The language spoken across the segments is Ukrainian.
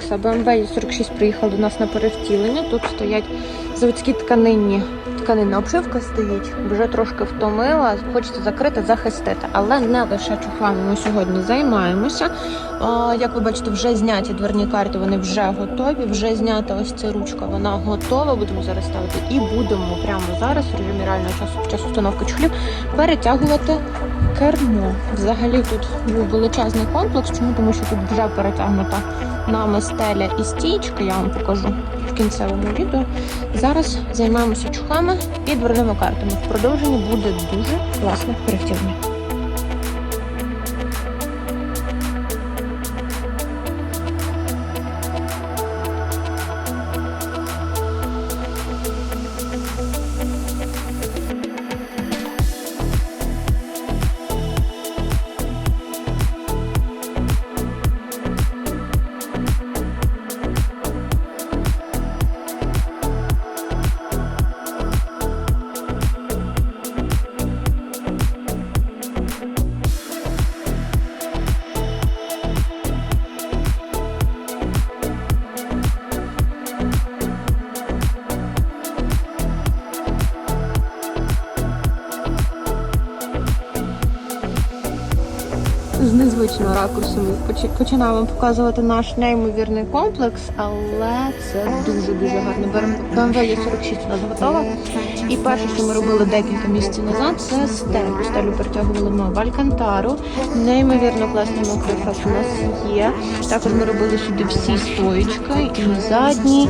BMW E46 приїхав до нас на перевтілення. Тут стоять заводські тканинні. Тканинна обшивка стоїть, вже трошки втомила, хочеться закрити, захистити. Але не лише чохлами ми сьогодні займаємося. А, Як ви бачите, вже зняті дверні карти, вони вже готові. Вже знята ось ця ручка, вона готова. Будемо зараз ставити і будемо прямо зараз в режимі реального часу під час установки чохлів перетягувати кермо. Взагалі тут був величезний комплекс. Чому? Тому що тут вже перетягнута нами стеля і стічка, я вам покажу в кінцевому відео. Зараз займаємося чухами і дверними картами. В продовженні буде дуже класне перевтілення. З незвичного ракурсу ми поч- починаю вам показувати наш неймовірний комплекс, але це дуже дуже гарно. BMW E46 у нас готова. І перше, що ми робили декілька місяців назад, це стелю. Стелю перетягували ми в Алькантару. Неймовірно класний мокрий ефект у нас є. Також ми робили сюди всі стоїчки, і задні,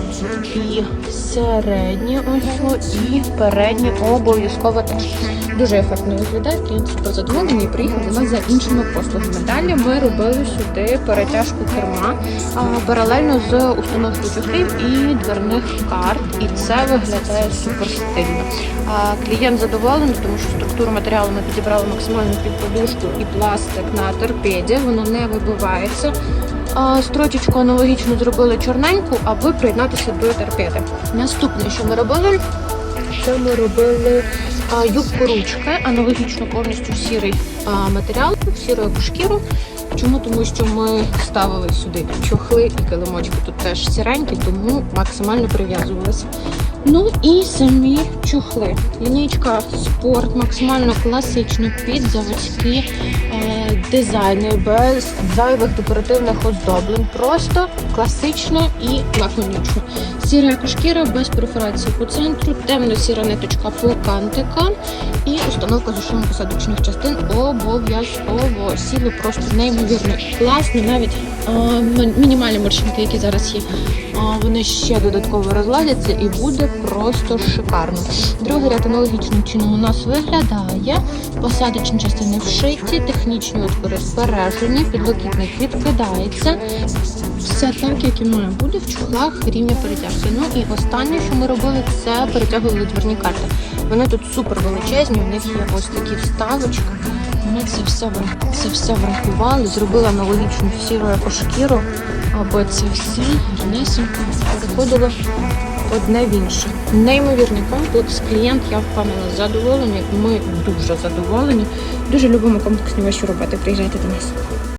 і середні, ось і передні обов'язково теж. Дуже ефектно виглядає, клієнт супер задоволений і приїхав до нас за іншими послугами. Далі ми робили сюди перетяжку керма паралельно з установкою чохлів і дверних карт. І це виглядає супер стильно. Клієнт задоволений, тому що структуру матеріалу ми підібрали максимально під подушку і пластик на торпеді. Воно не вибивається. Строчечку аналогічно зробили чорненьку, аби приєднатися до торпеди. Наступне, що ми робили, це ми робили юбку ручки, аналогічно повністю сірий матеріал, сіру яку шкіру. Чому? Тому що ми ставили сюди чохли і килимочки тут теж сіренькі, тому максимально прив'язувалися. Ну і самі чохли. Лінійка спорт, максимально класично під заводські е, дизайни, без зайвих декоративних оздоблень. Просто класично і лаконічно. Сіра як без перфорації по центру, темно-сіра ниточка по кантикам і установка зушимо посадочних частин обов'язково. Сіли просто неймовірно класні, навіть е, мінімальні морщинки, які зараз є. а, Вони ще додатково розладяться і буде просто шикарно. Другий ряд аналогічним чином у нас виглядає. Посадочні частини вшиті, технічні отвори збережені, підлокітник відкидається. Все так, як і має бути в чохлах рівня перетягти. Ну і останнє, що ми робили, це перетягували дверні карти. Вони тут супер величезні, у них є ось такі вставочки. Ми це все, це все врахували, зробили аналогічну сіру шкіру, аби це все гарнесенько переходило одне в інше. Неймовірний комплекс. Клієнт, я впевнена, задоволений. Ми дуже задоволені. Дуже любимо комплексні ваші роботи. Приїжджайте до нас.